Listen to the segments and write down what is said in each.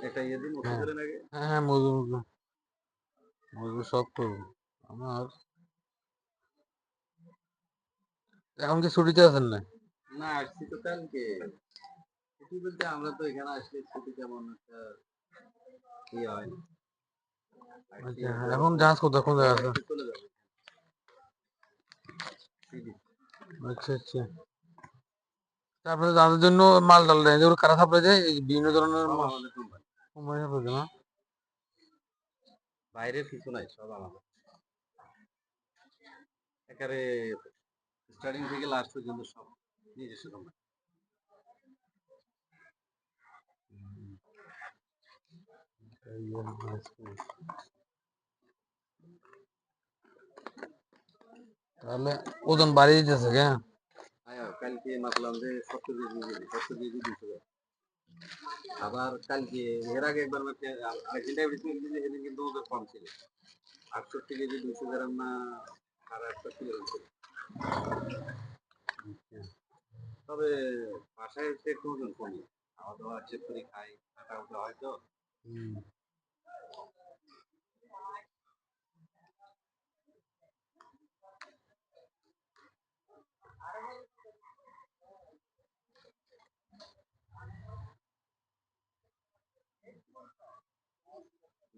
এটা ইয়ে দিন হ্যাঁ। আগে। হ্যাঁ হ্যাঁ সব আমার এখন কি ছুটিতে আছেন না? না আসছি তো কালকে। ছুটি বলতে আমরা তো এখানে আসলে ছুটি তেমন একটা ইয়ে হয় না। আচ্ছা এখন জাহাজ কোথায়? কোন জায়গা আছে? চলে যাবে সিডি। আচ্ছা আচ্ছা। তারপরে তাদের জন্য মাল ডাল দেয়? যেগুলো কারা সাপ্লাই দেয়? এই বিভিন্ন ধরনের মাল। সাপ্লাই দেয় না বাইরের কিছু নাই সব আমাদের। একেবারে স্টার্টিং থেকে লাস্ট পর্যন্ত সব নিজস্ব কোম্পানি তাহলে ওজন বাড়িয়ে দিতেছে আয়া, কালকে মাপলাম যে সত্তর কেজি সত্তর কেজি দুশো আবার কালকে, এর আগে একবার মেডিসিন সেদিন কিন্তু ওদের কম ছিল। আটষট্টি কেজি দুশো গ্রাম না আর আটষট্টি গ্রাম ছিল তবে বাসায় এসে একটু ওজন কমে খাওয়া দাওয়া চেক করে খাই হাঁটা উঠা হয়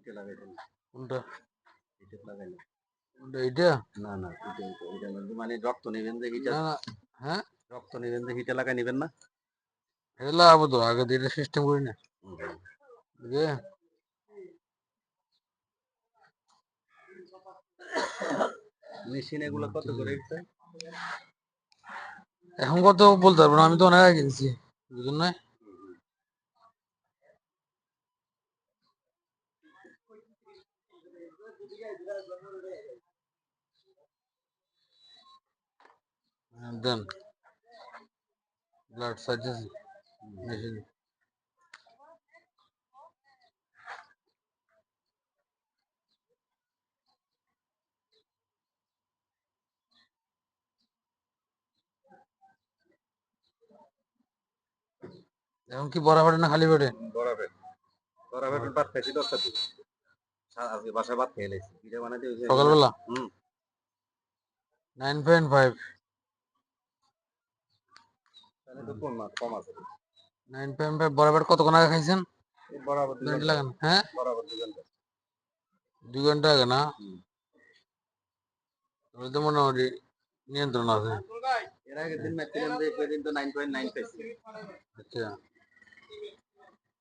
তো হুম। পিঠে লাগাইছেন কোনটা পিঠে লাগাইলে কোনটা এইটা না না পিঠে ওইটা মানে রক্ত নেবেন যে হিটা না না হ্যাঁ? রক্ত নেবেন যে হিটা লাগাই নেবেন না? এটা লাগাবো তো আগে দিয়ে সিস্টেম করি না। বুঝলে? মেশিন এগুলো কত করে এখন কত বলতে পারব না আমি তো অনেক আগে কিনছি। বুঝলেন না হ্যাঁ, দেন ব্লাড সার্জেস মেশিন এখন কি বড় পেটে না খালি পেটে বরাবের বরাবের ভাত খাইছি দশটা থেকে সা- আজকে বাসায় ভাত খেয়ে লাইছি পিঠা বানাইতে সকালবেলা? হুম। Nine point five. তাহলে তো কম কম আছে। নাইন পয়েন্ট ফাইভ বড় কতক্ষণ আগে খাইছেন? বরাবর দুই ঘণ্টা। ঘণ্টা লাগান হ্যাঁ? বরাবর দুই ঘণ্টা। দুই ঘণ্টা আগে না? তাহলে তো মোটামুটি নিয়ন্ত্রণ আছে। এর আগের দিন যে সেদিন তো নাইন পয়েন্ট নাইন পাইছি আচ্ছা।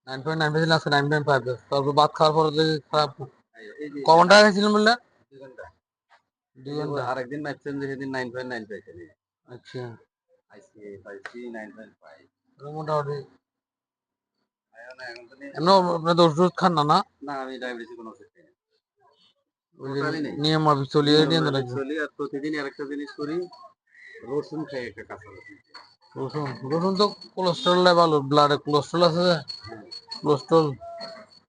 নাইন পয়েন্ট নাইন আজকে নাইন পয়েন্ট ফাইভ। তারপর ভাত খাওয়ার পরে খারাপ ক ঘণ্টা দুই ঘণ্টা আরেকদিন ম্যাচছিলাম যে সেদিন নাইন পয়েন্ট নাইন পাইছি আচ্ছা। আইসি পাইছি নাইন পয়েন্ট ফাইভ তাহলে মোটামুটি এখন তো নেই। এমন আপনার তো ওষুধ খান না না? না আমি ডায়াবেটিস কোনো ওষুধ খাই না। ওই যে টোটালি নিয়ম মাফিক চলিয়ে নিয়ন্ত্রণ রাখছে চলি আর প্রতিদিন আরেকটা জিনিস করি রসুন খাই একটা কাঁচা রসুন। রসুন? রসুন তো কোলেস্ট্রল ভালো ব্লাডে কোলেস্ট্রল আছে যে।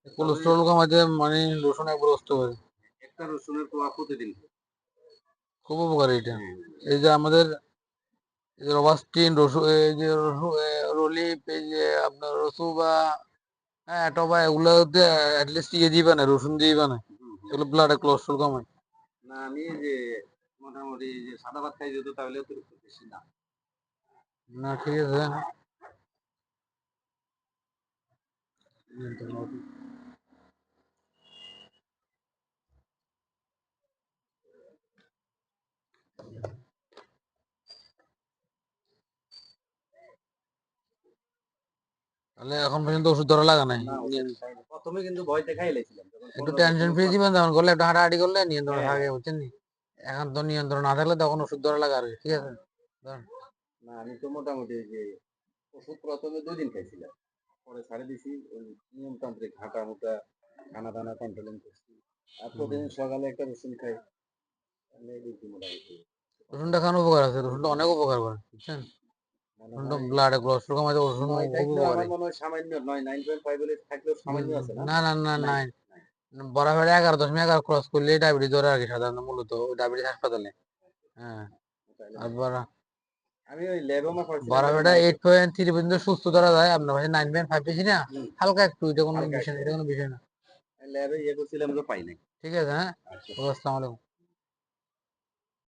কোলেস্ট্রল কোলেস্ট্রল কমাতে মানে রসুন একবার অস্ত করে। একটা রসুনের পোয়া প্রতিদিন। খুব উপকারী এটা। এই যে আমাদের এই যে রবাস্টিন রসু এই যে এ, এই যে আপনার রসু বা হ্যাঁ টবা এগুলো অ্যাটলিস্ট ইয়ে দিবে না রসুন দিয়ে না। এগুলো ব্লাডে কোলেস্ট্রল কমায়। না আমি যে মোটামুটি যে সাদা ভাত খাই যেত তাহলে অতিরিক্ত বেশি না। না ঠিক আছে। তাহলে এখন পর্যন্ত ওষুধ ধরা লাগা নাই। প্রথমে কিন্তু ভয়তে খাই লাইছিলাম যখন একটু টেনশন ফ্রি জীবন যেমন করলে একটু হাঁটাহাঁটি করলে নিয়ন্ত্রণ হ্যাঁ। থাকে বুঝছেন এখন তো নিয়ন্ত্রণ না থাকলে তখন ওষুধ ধরা লাগা আর ঠিক আছে? না আমি তো মোটামুটি যে ওষুধ প্রথমে দুই দিন খাইছিলাম। পরে ছাড়ে দিছি ওই নিয়মতান্ত্রিক হাঁটা মুটা খানা দানা কন্ট্রোলিং করছি। আর প্রতিদিন সকালে একটা রসুন খাই। রসুনটা খাওয়ার উপকার আছে রসুনটা অনেক উপকার করে বুঝছেন? হয় ব্লাডে মনে হয় সামান্য নয় নাইন পয়েন্ট ফাইভ থাকলেও সামান্য আছে না? না না না নাই, নাই বরাবর এগারো দশমিক এগারো ক্রস করলে ডায়াবেটিস ধরে আর কি সাধারণত মূলত ডায়াবেটিস হাসপাতালে। হ্যাঁ আর আমি ওই এইট পয়েন্ট থ্রি পর্যন্ত সুস্থ ধরা যায় আপনার নাইন পয়েন্ট ফাইভ বেশি না? হালকা একটু এটা কোনো বিষয় না এটা কোনো বিষয় না। ল্যাবে ইয়ে করছিলাম তো পাই নাই ঠিক আছে হ্যাঁ। আচ্ছা। আসসালামু আলাইকুম।